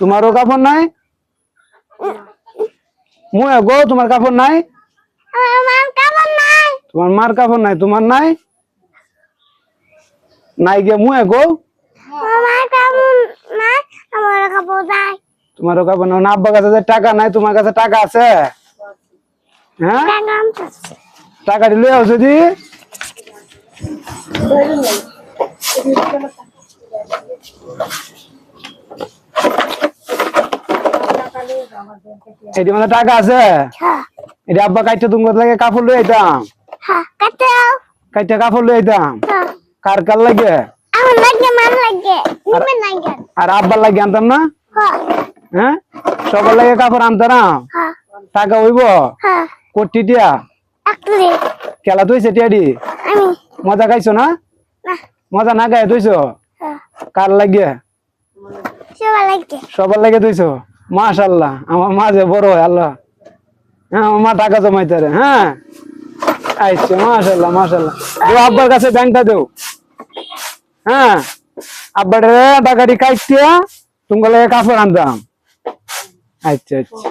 তোমারও কাপড় নাই? মুয়ে গো তোমার কাপড় নাই? তোমার মার কাপড় নাই তোমার নাই? নাই গে মুয়ে গো। তোমারও কাপড় না আব্বার কাছে টাকা নাই তোমার কাছে টাকা আছে? হ্যাঁ? টাকা আনতেছে টাকা দিলে আছে এটি মানে টাকা আছে? হ্যাঁ। এটি আব্বা কাইতে তুমি লাগে কাপড় লই আইতাম। হ্যাঁ কাইতে কাপড় লই আইতাম। হ্যাঁ। কার কার লাগে? আমার লাগে মান লাগে নিবে লাগে। আর আব্বার লাগে আনতাম না? হ্যাঁ। সবার লাগে কাপড় আনতাম টাকা হইব? কোটি আকলে খেলা তুইছে টিয়াডি? মজা খাইছো না? মজা না গায়ে তুইছো? কার লাগে। সবার লাগে তুইছো? মাশাল্লাহ আমার মা যে বড় হয়, আল্লাহ। হ্যাঁ আমার মা টাকা জমাইতে রে হ্যাঁ। আইছে মাশাল্লাহ মাশাল্লাহ দেও, আব্বার কাছে ব্যাংকটা দেও। হ্যাঁ। আব্বাটা টাকাটি কাটতে তোমাকে কাপড় আনতাম। আচ্ছা আচ্ছা।